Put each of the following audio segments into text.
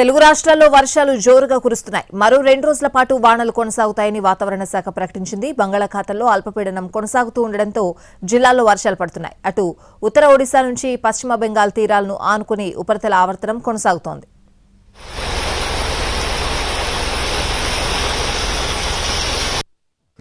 తెలుగు రాష్ట్రాల్లో వర్షాలు జోరుగా కురుస్తున్నాయి. మరో రెండు రోజుల పాటు వానలు కొనసాగుతాయని వాతావరణ శాఖ ప్రకటించింది. బంగాళాఖాతంలో అల్పపీడనం కొనసాగుతూ ఉండడంతో జిల్లాల్లో వర్షాలు పడుతున్నాయి. అటు ఉత్తర ఒడిశా నుంచి పశ్చిమ బెంగాల్ తీరాలను ఆనుకుని ఉపరితల ఆవర్తనం కొనసాగుతోంది.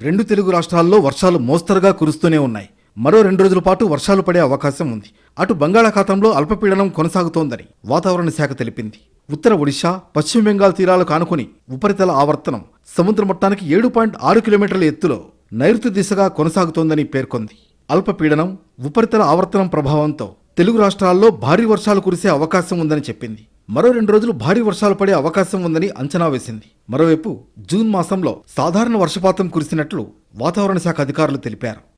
రెండు తెలుగు రాష్ట్రాల్లో వర్షాలు మోస్తరుగా కురుస్తూనే ఉన్నాయి. మరో రెండు రోజుల పాటు వర్షాలు పడే అవకాశం ఉంది. అటు బంగాళాఖాతంలో అల్పపీడనం కొనసాగుతోందని వాతావరణ శాఖ తెలిపింది. ఉత్తర ఒడిశా పశ్చిమ బెంగాల్ తీరాలకు ఆనుకుని ఉపరితల ఆవర్తనం సముద్ర మట్టానికి ఏడు పాయింట్ ఆరు కిలోమీటర్ల ఎత్తులో నైరుతి దిశగా కొనసాగుతోందని పేర్కొంది. అల్పపీడనం ఉపరితల ఆవర్తనం ప్రభావంతో తెలుగు రాష్ట్రాల్లో భారీ వర్షాలు కురిసే అవకాశం ఉందని చెప్పింది. మరో రెండు రోజులు భారీ వర్షాలు పడే అవకాశం ఉందని అంచనా వేసింది. మరోవైపు జూన్ మాసంలో సాధారణ వర్షపాతం కురిసినట్లు వాతావరణ శాఖ అధికారులు తెలిపారు.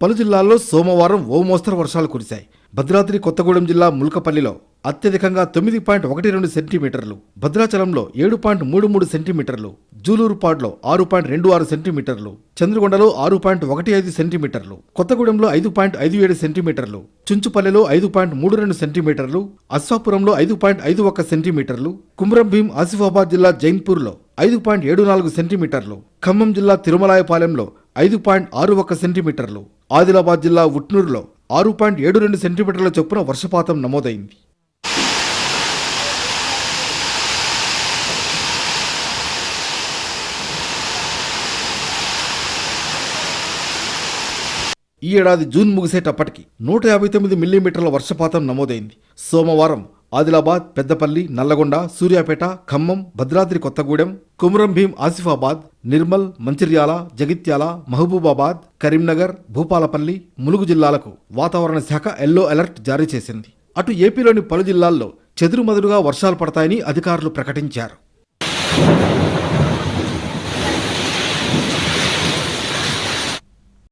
పలు జిల్లాల్లో సోమవారం ఓ మోస్తరు వర్షాలు కురిశాయి. భద్రాద్రి కొత్తగూడెం జిల్లా ముల్కపల్లిలో అత్యధికంగా తొమ్మిది పాయింట్ ఒకటి రెండు సెంటీమీటర్లు భద్రాచలంలో ఏడు పాయింట్ మూడు మూడు సెంటీమీటర్లు జూలూరుపాడ్లో ఆరు పాయింట్ రెండు ఆరు సెంటీమీటర్లు చంద్రగొండలో ఆరు పాయింట్ ఒకటి ఐదు సెంటీమీటర్లు కొత్తగూడెంలో ఐదు పాయింట్ ఐదు ఏడు సెంటీమీటర్లు చుంచుపల్లెలో ఐదు పాయింట్ మూడు రెండు సెంటీమీటర్లు అశ్వాపురంలో ఐదు పాయింట్ ఐదు ఒక్క సెంటీమీటర్లు కుమ్రంభీం ఆసిఫాబాద్ జిల్లా జైన్పూర్లో ఐదు పాయింట్ ఏడు నాలుగు సెంటీమీటర్లు ఖమ్మం జిల్లా తిరుమలాయపాలెంలో ఐదు పాయింట్ ఆరు ఒక్క సెంటీమీటర్లు ఆదిలాబాద్ జిల్లా ఉట్నూరులో ఆరు పాయింట్ ఏడు రెండు సెంటీమీటర్ల చొప్పున వర్షపాతం నమోదైంది. ఈ ఏడాది జూన్ ముగిసేటప్పటికి నూట యాభై తొమ్మిది మిల్లీమీటర్ల వర్షపాతం నమోదైంది. సోమవారం ఆదిలాబాద్ పెద్దపల్లి నల్లగొండ సూర్యాపేట ఖమ్మం భద్రాద్రి కొత్తగూడెం కుమరం భీం ఆసిఫాబాద్ నిర్మల్ మంచిర్యాల జగిత్యాల మహబూబాబాద్ కరీంనగర్ భూపాలపల్లి ములుగు జిల్లాలకు వాతావరణ శాఖ ఎల్లో అలర్ట్ జారీ చేసింది. అటు ఏపీలోని పలు జిల్లాల్లో చెదురుమదురుగా వర్షాలు పడతాయని అధికారులు ప్రకటించారు.